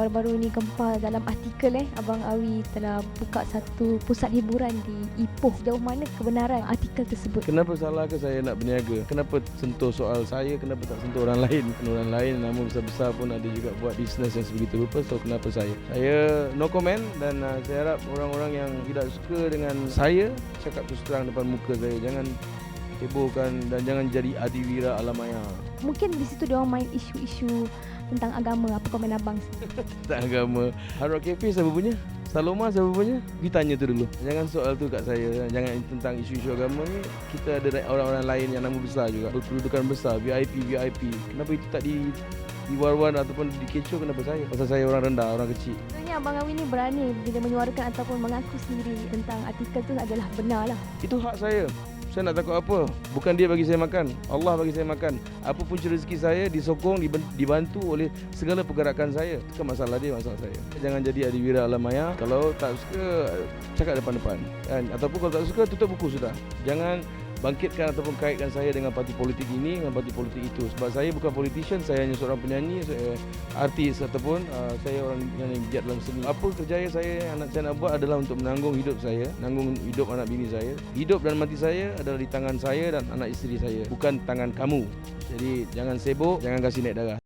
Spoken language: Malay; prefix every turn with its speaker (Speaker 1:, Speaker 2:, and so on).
Speaker 1: baru-baru ini gempar dalam artikel eh Abang Awi telah buka satu pusat hiburan di Ipoh. Sejauh mana kebenaran artikel tersebut?
Speaker 2: Kenapa salah ke saya nak berniaga? Kenapa sentuh soal saya? Kenapa tak sentuh orang lain? Orang lain nama besar-besar pun ada juga buat bisnes yang sebegitu rupa. So kenapa saya? Saya no comment dan uh, saya harap orang-orang yang tidak suka dengan saya cakap terus terang depan muka saya. Jangan hebohkan dan jangan jadi adiwira alamaya.
Speaker 1: Mungkin di situ dia orang main isu-isu tentang agama. Apa komen abang?
Speaker 2: Tak agama. Rock Cafe siapa punya? Saloma siapa punya? Pergi tanya tu dulu. Jangan soal tu kat saya. Jangan tentang isu-isu agama ni. Kita ada orang-orang lain yang nama besar juga. Berkedudukan besar. VIP, VIP. Kenapa itu tak di di war-war ataupun dikecoh kenapa saya? Pasal saya orang rendah, orang kecil.
Speaker 1: Sebenarnya Abang Awi ni berani bila menyuarakan ataupun mengaku sendiri tentang artikel tu adalah benar lah.
Speaker 2: Itu hak saya. Saya nak takut apa? Bukan dia bagi saya makan. Allah bagi saya makan. Apa pun rezeki saya disokong, dibantu oleh segala pergerakan saya. Itu kan masalah dia, masalah saya. Jangan jadi adiwira alam maya. Kalau tak suka, cakap depan-depan. Kan? Ataupun kalau tak suka, tutup buku sudah. Jangan bangkitkan ataupun kaitkan saya dengan parti politik ini dengan parti politik itu. Sebab saya bukan politician saya hanya seorang penyanyi saya artis ataupun uh, saya orang yang giat dalam seni. Apa kerjaya saya anak saya nak buat adalah untuk menanggung hidup saya menanggung hidup anak bini saya. Hidup dan mati saya adalah di tangan saya dan anak isteri saya bukan tangan kamu. Jadi jangan sibuk jangan kasih naik darah